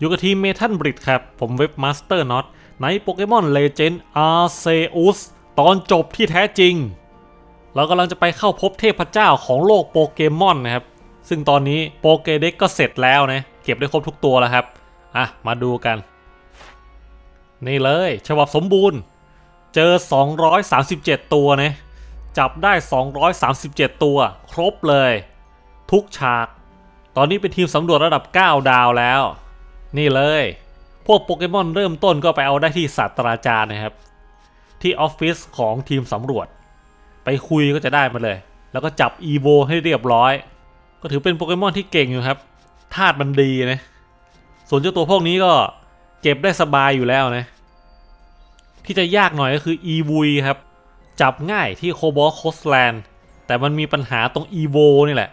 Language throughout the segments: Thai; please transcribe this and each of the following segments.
อยู่กับทีมเมทัลบริดครับ ผมเว็บมาสเตอร์น็อตในโปเกมอนเลเจนด์อาร์เซอุสตอนจบที่แท้จริง เรากำลังจะไปเข้าพบเทพเจ้าของโลกโปเกมอนนะครับ ซึ่งตอนนี้โปเกเด็กก็เสร็จแล้วนะ เก็บได้ครบทุกตัวแล้วครับ อะ มาดูกัน นี่เลย ฉบับสมบูรณ์ เจอ 237 ตัวนะ จับได้ 237 ตัว ครบเลย ทุกฉาก ตอนนี้เป็นทีมสำรวจระดับ 9 ดาวแล้ว นี่เลย พวกโปเกมอนเริ่มต้นก็ไปเอาได้ที่ศาสตราจารย์นะครับ ที่ออฟฟิศของทีมสำรวจ ไปคุยก็จะได้มาเลย แล้วก็จับอีโวให้เรียบร้อย ก็ถือเป็นโปเกมอนที่เก่งอยู่ครับธาตุมันดีนะ ส่วนเจ้าตัวพวกนี้ก็เก็บได้สบายอยู่แล้วนะ ที่จะยากหน่อยก็คืออีวุยครับ จับง่ายที่โคบอลโคสแลนด์แต่มันมีปัญหาตรงอีโวนี่แหละ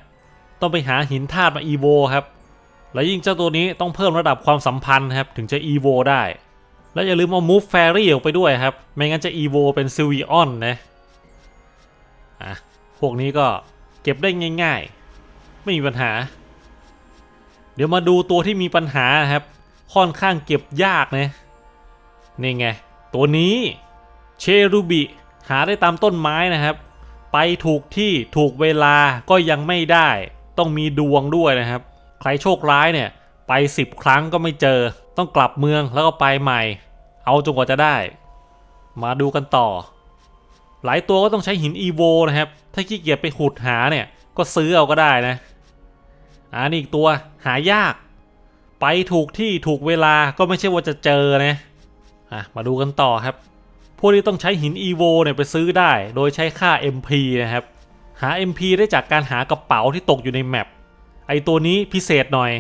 ต้องไปหาหินธาตุมาอีโวครับ และยิ่งเจ้าตัวนี้ต้องเพิ่มระดับความสัมพันธ์ครับถึงจะอีโวได้ แล้วอย่าลืมเอามูฟแฟรี่ออกไปด้วยครับ ไม่งั้นจะอีโวเป็นซิวิออนนะอะพวกนี้ก็เก็บได้ง่ายๆ ไม่มีปัญหา เดี๋ยวมาดูตัวที่มีปัญหาครับ ค่อนข้างเก็บยากนะนี่ไง ตัวนี้เชรูบิหาได้ตามต้นไม้นะครับ ไปถูกที่ถูกเวลาก็ยังไม่ได้ ต้องมีดวงด้วยนะครับ ใครโชคร้ายเนี่ยไป 10 ครั้งก็ไม่เจอ ต้องกลับเมืองแล้วก็ไปใหม่ เอาจนกว่าจะได้ มาดูกันต่อ หลายตัวก็ต้องใช้หินอีโวนะครับ ถ้าขี้เกียจไปขุดหาเนี่ย ก็ซื้อเอาก็ได้นะอันนี้อีกตัวหายาก ไปถูกที่ถูกเวลาก็ไม่ใช่ว่าจะเจอนะอะมาดูกันต่อครับ พวกนี้ต้องใช้หิน EVO เนี่ยไปซื้อได้ โดยใช้ค่า MP นะครับ หา MP ได้จากการหากระเป๋าที่ตกอยู่ในแมป ไอตัวนี้พิเศษหน่อย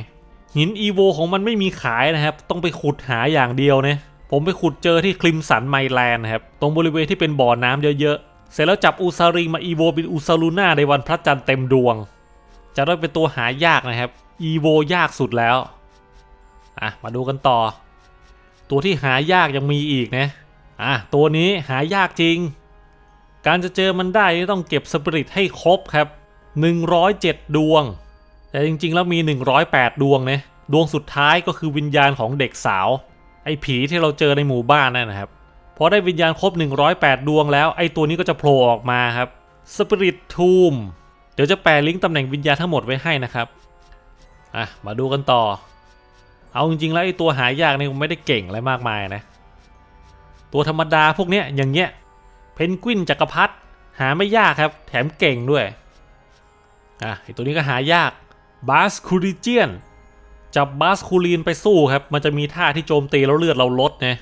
หิน EVO ของมันไม่มีขายนะครับ ต้องไปขุดหาอย่างเดียวนะผมไปขุดเจอที่คลิมสันไมแลนด์นครับ ตรงบริเวณที่เป็นบ่อน้ำเยอะๆ เสร็จแล้วจับอูซาริงมา EVO เป็นอูซาลูน่าในวันพระจันทร์เต็มดวง จะได้เป็นตัวหายากนะครับ EVO ยากสุดแล้ว อะ มาดูกันต่อ ตัวที่หายากยังมีอีกนะ อะ ตัวนี้หายากจริง การจะเจอมันได้ต้องเก็บสปิริตให้ครบครับ 107 ดวง แต่จริงๆ แล้วมี 108 ดวงนะดวงสุดท้ายก็คือวิญญาณของเด็กสาว ไอ้ผีที่เราเจอในหมู่บ้านนั่นนะครับพอได้วิญญาณครบ 108 ดวงแล้วไอ้ตัวนี้ก็จะโผล่ออกมาครับสปิริตทูมเดี๋ยวจะแปะลิงก์ตำแหน่งวิญญาณทั้งหมดไว้ให้นะครับอะมาดูกันต่อ เอาจริงๆแล้วไอ้ตัวหายากนี่ไม่ได้เก่งอะไรมากมายนะ ตัวธรรมดาพวกเนี้ยอย่างเงี้ยเพนกวินจักรพรรดิหาไม่ยากครับ แถมเก่งด้วยอะไอตัวนี้ก็หายาก บาสคูริเจียน จับบาสคูลีนไปสู้ครับ มันจะมีท่าที่โจมตีแล้วเลือดเราลดนะ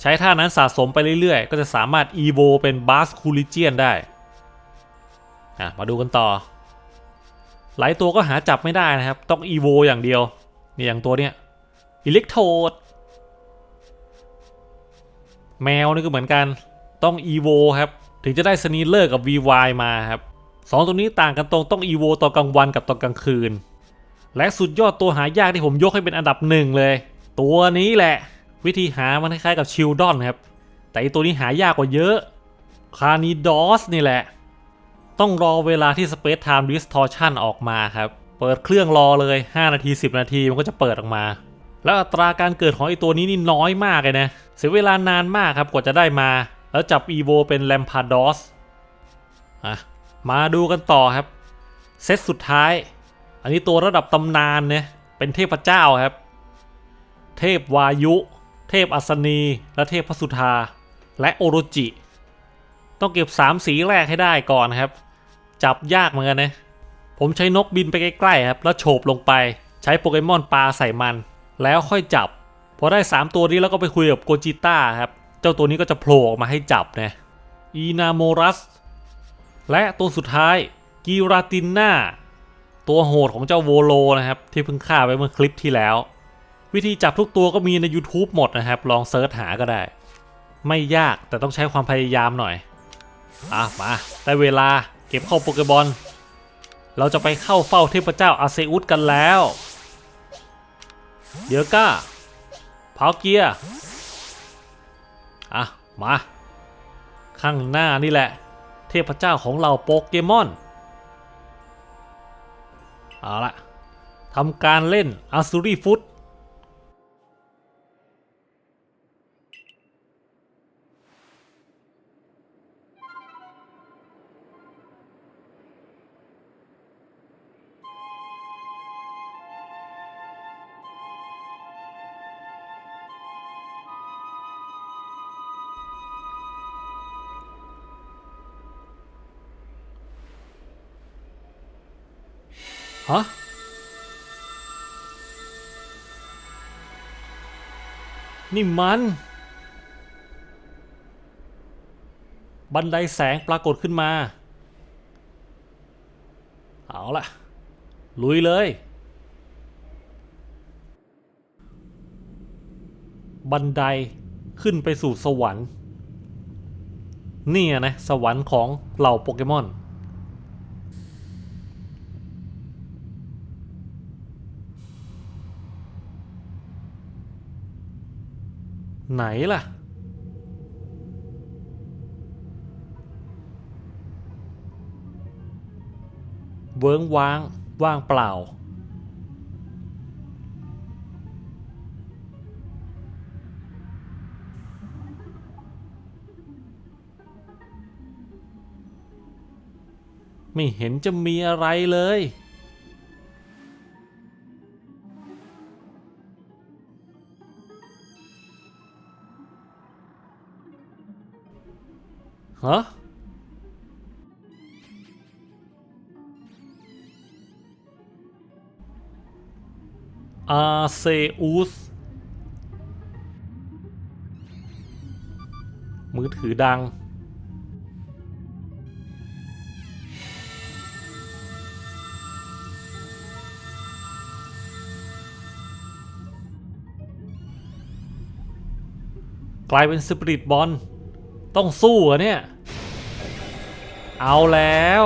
ใช้ท่านั้นสะสมไปเรื่อยๆ ก็จะสามารถอีโวเป็นบาสคูริเจียนได้อะมาดูกันต่อ หลายตัวก็หาจับไม่ได้นะครับ ต้องอีโวอย่างเดียวนี่อย่างตัวเนี้ยอิเล็กโทดแมวนี่ก็เหมือนกันต้อง EVO ครับ ถึงจะได้สนีเลอร์กับ VY มาครับ สองตัวนี้ต่างกันตรงต้อง EVO ตอนกลางวันกับตอนกลางคืน และสุดยอดตัวหายากที่ผมยกให้เป็นอันดับหนึ่งเลย ตัวนี้แหละ วิธีหามันคล้ายๆกับชิลดอนครับ แต่อีตัวนี้หายากกว่าเยอะคานิดอสนี่แหละ ต้องรอเวลาที่ Space Time Distortion ออกมาครับ เปิดเครื่องรอเลย 5 นาที 10 นาทีมันก็จะเปิดออกมา แล้วอัตราการเกิดของไอตัวนี้นี่น้อยมากเลยนะ เสียเวลานานมากครับกว่าจะได้มา แล้วจับอีโวเป็นแลมพาดอสอะ มาดูกันต่อครับ เซตสุดท้าย อันนี้ตัวระดับตำนานเนี่ยเป็นเทพเจ้าครับ เทพวายุ เทพอัศนี และเทพพสุธา และโอโรจิ ต้องเก็บ 3 สีแรกให้ได้ก่อนครับ จับยากเหมือนกันนะ ผมใช้นกบินไปใกล้ๆครับ แล้วโฉบลงไป ใช้โปเกมอนปลาใส่มัน แล้วค่อยจับ พอได้ 3 ตัวนี้แล้วก็ไปคุยกับโกจิต้าครับ เจ้าตัวนี้ก็จะโผล่ออกมาให้จับนะ อีนาโมรัส และตัวสุดท้ายกีราตินนาตัวโหดของเจ้าโวโลนะครับ ที่เพิ่งฆ่าไปเมื่อคลิปที่แล้ว วิธีจับทุกตัวก็มีใน YouTube หมดนะครับ ลองเซิร์ชหาก็ได้ ไม่ยากแต่ต้องใช้ความพยายามหน่อย อะ มาได้เวลาเก็บเข้าโปเกบอลเราจะไปเข้าเฝ้าเทพเจ้าอาเซอุสกันแล้ว เดี๋ยวก้าเผาเกียอะ มา ข้างหน้านี่แหละ พเจ้าของเราโปเกมอน เอาละทำการเล่นอาซูรีฟุต นี่มัน บันไดแสงปรากฏขึ้นมา เอาล่ะ ลุยเลย บันไดขึ้นไปสู่สวรรค์ นี่นะ สวรรค์ของเหล่าโปเกมอน ไหนล่ะ เวิ้งว้าง ว่างเปล่า ไม่เห็นจะมีอะไรเลย ฮะอาเซอุสมือถือดัง กลายเป็นสปิริตบอล ต้องสู้เหรอะเนี่ย เอาแล้ว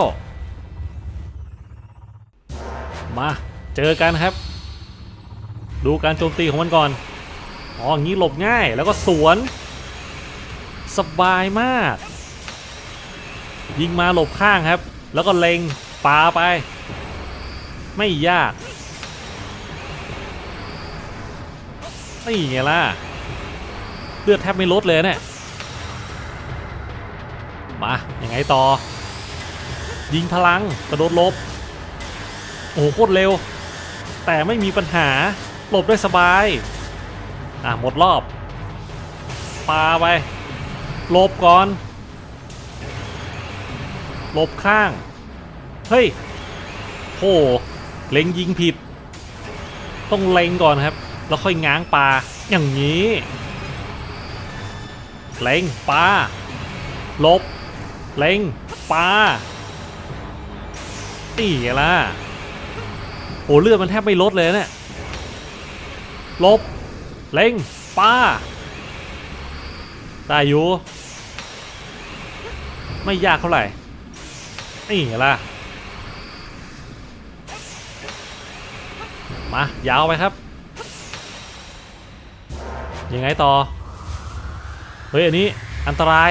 มา เจอกันครับ ดูการโจมตีของมันก่อน อ๋ออย่างนี้หลบง่ายแล้วก็สวน สบายมาก ยิงมาหลบข้างครับ แล้วก็เล็งปาไป ไม่ยากนี่ไงล่ะเลือดแทบไม่ลดเลยเนี่ย มายังไงต่อ ยิงพลังกระโดดลบ โอ้โหโคตรเร็ว แต่ไม่มีปัญหาหลบได้สบาย อะ หมดรอบปาไปหลบก่อนหลบข้าง เฮ้ยโหเล็งยิงผิด ต้องเล็งก่อนครับ แล้วค่อยง้างปลาอย่างนี้ เล็งปลาลบ เล็งปลาตีไงล่ะโอ้เลือดมันแทบไม่ลดเลยเนี่ยลบ เล็งปลาได้อยู่ ไม่ยากเท่าไหร่นี่ไงล่ะมา ยาวไปครับ ยังไงต่อ เฮ้ย อันนี้อันตราย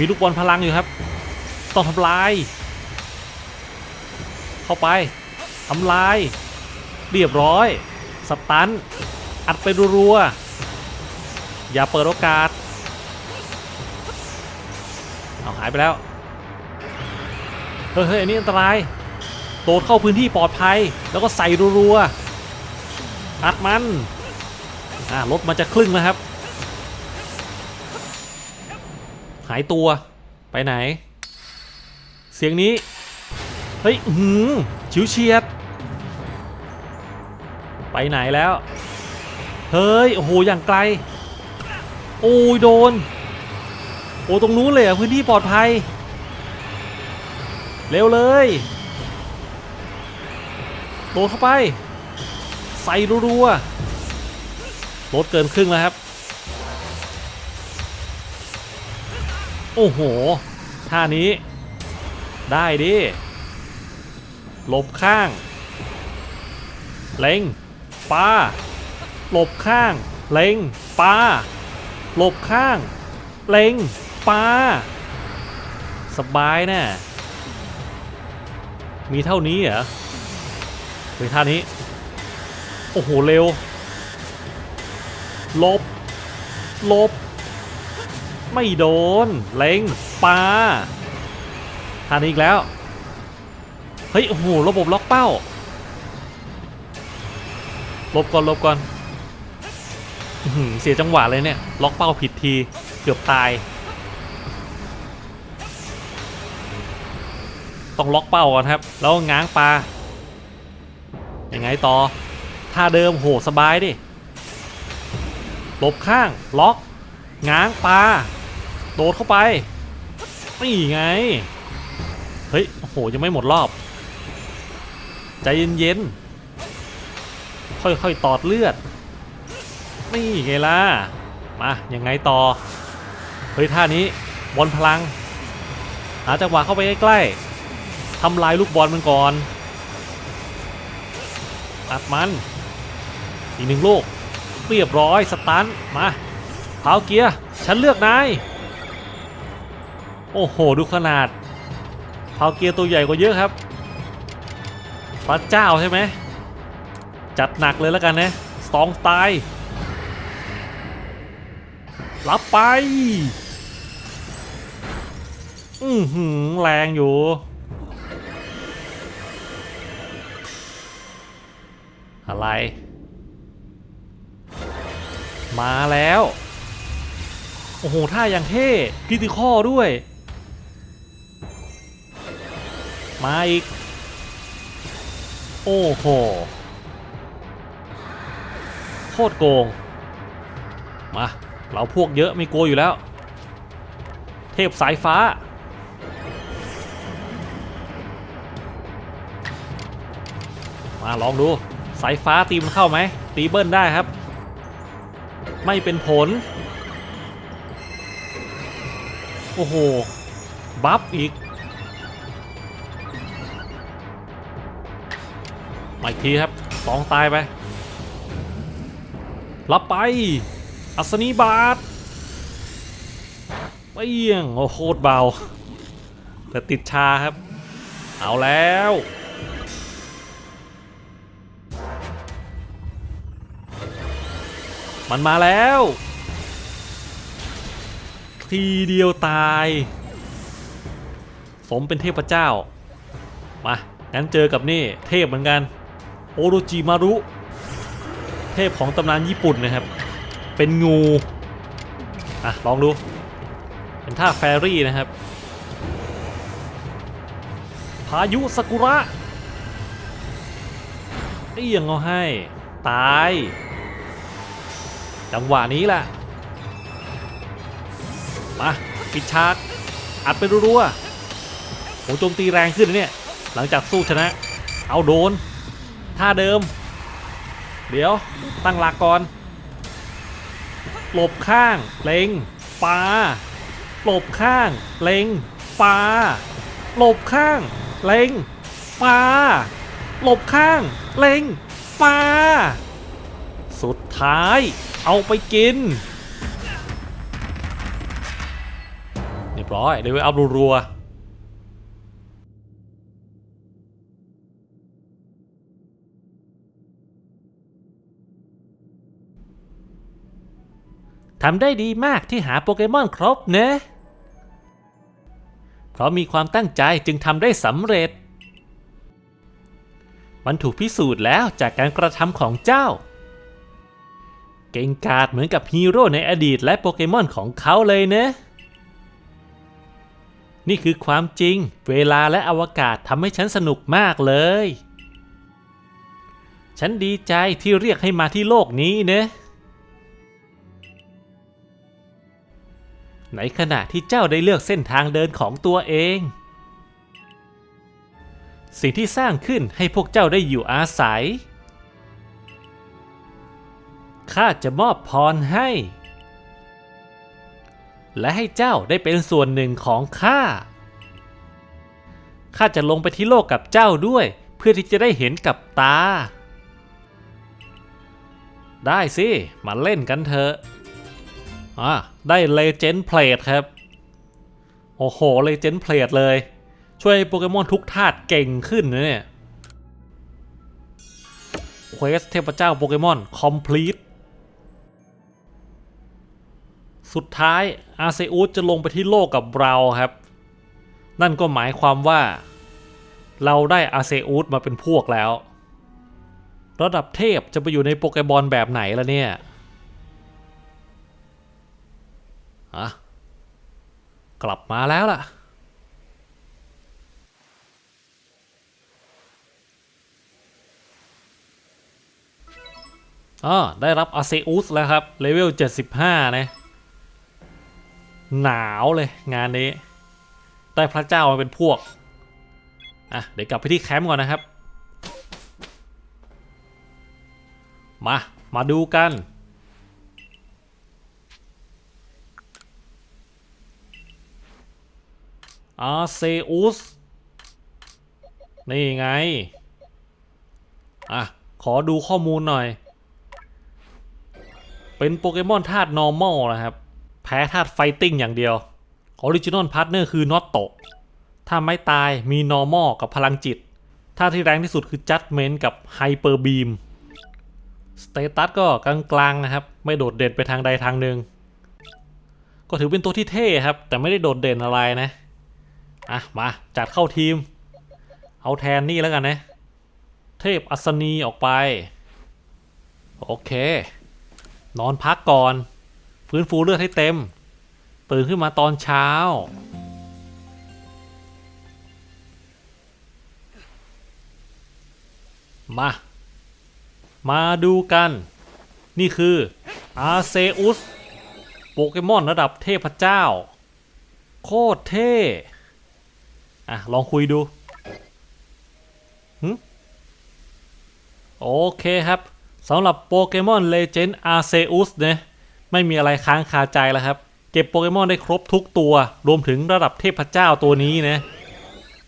มีลูกบอลพลังอยู่ครับ ต้องทำลาย เข้าไปทำลาย เรียบร้อย สตัน อัดไปรัวๆอย่าเปิดโอกาส เอาหายไปแล้ว เฮ้ยเฮ้ยอันนี้อันตราย โดดเข้าพื้นที่ปลอดภัย แล้วก็ใส่รัวๆอัดมันอ่ารถมันจะครึ่งแล้วครับ หายตัว ไปไหน เสียงนี้ เฮ้ยหืมชิวเฉียด ไปไหนแล้ว เฮ้ย โอ้โห อย่างไกล โอ้ยโดน โอ้ตรงนู้นเลยอะพื้นที่ปลอดภัย เร็วเลย โดดเข้าไป ใส่รัวๆรถเกินครึ่งแล้วครับ โอ้โห ท่านี้ ได้ดิหลบข้าง เล็งปาหลบข้าง เล็งปาหลบข้าง เล็งปาสบายแนะ่มีเท่านี้เหรอหรือท่านี้ โอ้โห เร็ว ลบ ลบ ไม่โดน เล็งปาทานอีกแล้ว เฮ้ย โอ้โห ระบบล็อกเป้า ลบก่อน ลบก่อน เสียจังหวะเลยเนี่ย ล็อกเป้าผิดที เกือบตาย ต้องล็อกเป้าก่อนครับ แล้วง้างปลา ยังไงต่อ ท่าเดิมโหสบายดิ ลบข้าง ล็อก ง้างปลา โดดเข้าไป นี่ไง เฮ้ย โอ้โห ยังไม่หมดรอบ ใจเย็นๆ ค่อยๆ ตอดเลือด นี่ไงล่ะ มา ยังไงต่อ เฮ้ย ท่านี้บอลพลัง หาจังหวะเข้าไปใกล้ๆทำลายลูกบอลมันก่อนอัดมัน อีกหนึ่งลูก เรียบร้อย สตัน มาพาเกียร์ ฉันเลือกนาย โอ้โห ดูขนาดพาวเกียร์ตัวใหญ่กว่าเยอะครับพระเจ้าใช่ไหม จัดหนักเลยแล้วกันนะสองตายรับไป อือหือแรงอยู่ อะไร มาแล้ว โอ้โห ท่าอย่างเท่กิติข้อด้วย มาอีก โอ้โห โคตรโกง มา เราพวกเยอะไม่กลัวอยู่แล้ว เทพสายฟ้า มาลองดู สายฟ้าตีมันเข้าไหม ตีเบิ้ลได้ครับ ไม่เป็นผล โอ้โห บัฟอีก มาอีกทีครับสองตายไป รับไป อัศนีบาทเปี้ยงโอ้โคตรเบา แต่ติดชาครับ เอาแล้วมันมาแล้ว ทีเดียวตาย สมเป็นเทพเจ้า มา งั้นเจอกับนี่ เทพเหมือนกัน โอโรจิมารุ เทพของตำนานญี่ปุ่นนะครับ เป็นงู อะ ลองดู เป็นท่าแฟรี่นะครับ พายุสกุระเอี้ยงเอาให้ ตาย จังหวะนี้แหละ มาปิดฉากอัดไปรัวๆโหโจมตีแรงขึ้นเนี่ย หลังจากสู้ชนะ เอาโดน ท่าเดิม เดี๋ยวตั้งหลักก่อนหลบข้างเล็งปาหลบข้างเล็งปาหลบข้างเล็งปาหลบข้างเล็งปาสุดท้ายเอาไปกินเรียบร้อยเดี๋ยวอัพรัวๆ ทำได้ดีมากที่หาโปเกมอนครบเนะ เพราะมีความตั้งใจจึงทำได้สำเร็จ มันถูกพิสูจน์แล้วจากการกระทำของเจ้า เก่งกาจเหมือนกับฮีโร่ในอดีตและโปเกมอนของเขาเลยเนะ นี่คือความจริง เวลาและอวกาศทำให้ฉันสนุกมากเลย ฉันดีใจที่เรียกให้มาที่โลกนี้เนะ ในขณะที่เจ้าได้เลือกเส้นทางเดินของตัวเอง สิ่งที่สร้างขึ้นให้พวกเจ้าได้อยู่อาศัย ข้าจะมอบพรให้ และให้เจ้าได้เป็นส่วนหนึ่งของข้า ข้าจะลงไปที่โลกกับเจ้าด้วย เพื่อที่จะได้เห็นกับตา ได้สิ มาเล่นกันเถอะ อะได้เลเจนด์เพลทครับ โอ้โหเลเจนด์เพลทเลย ช่วยให้โปเกมอนทุกธาตุเก่งขึ้นนะเนี่ยเควสเทพเจ้าโปเกมอนคอมพลีทสุดท้ายอาเซอุสจะลงไปที่โลกกับเราครับ นั่นก็หมายความว่า เราได้อาเซอุสมาเป็นพวกแล้ว ระดับเทพจะไปอยู่ในโปเกมอนแบบไหนล่ะเนี่ย กลับมาแล้วล่ะ อ๋อ ได้รับอาเซอุสแล้วครับ เลเวล 75 นะ หนาวเลยงานนี้ ได้พระเจ้ามาเป็นพวก อะ เดี๋ยวกลับไปที่แคมป์ก่อนนะครับ มา มาดูกัน อาเซอุส นี่ไง อะ ขอดูข้อมูลหน่อย เป็นโปเกมอนธาตุ normal นะครับ แพ้ธาตุไฟติ้งอย่างเดียว Original Partner คือนอตโตถ้าไม่ตายมี normal กับพลังจิต ถ้าที่แรงที่สุดคือ judgment กับ hyper beam สเตตัสก็กลางๆนะครับ ไม่โดดเด่นไปทางใดทางหนึ่งก็ถือเป็นตัวที่เท่ครับ แต่ไม่ได้โดดเด่นอะไรนะ อะ มา จัดเข้าทีม เอาแทนนี่แล้วกันนะ เทพอัศนีออกไป โอเค นอนพักก่อน ฟื้นฟูเลือดให้เต็ม ตื่นขึ้นมาตอนเช้า มา มาดูกัน นี่คืออาเซอุสโปเกมอนระดับเทพเจ้า โคตรเท่ อะ ลองคุยดูหึโอเคครับสำหรับโปเกมอนเลเจนด์อาเซอุสเนี่ยไม่มีอะไรค้างคาใจแล้วครับ เก็บโปเกมอนได้ครบทุกตัว รวมถึงระดับเทพเจ้าตัวนี้นะ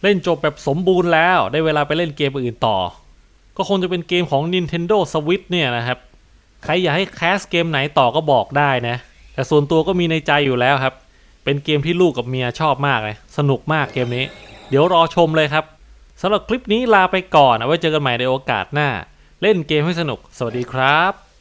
เล่นจบแบบสมบูรณ์แล้วได้เวลาไปเล่นเกมอื่นต่อ ก็คงจะเป็นเกมของ Nintendo Switch เนี่ยนะครับ ใครอยากให้แคสเกมไหนต่อก็บอกได้นะ แต่ส่วนตัวก็มีในใจอยู่แล้วครับ เป็นเกมที่ลูกกับเมียชอบมากเลยสนุกมากเกมนี้ เดี๋ยวรอชมเลยครับสำหรับคลิปนี้ลาไปก่อนเอาไว้เจอกันใหม่ในโอกาสหน้า เล่นเกมให้สนุก สวัสดีครับ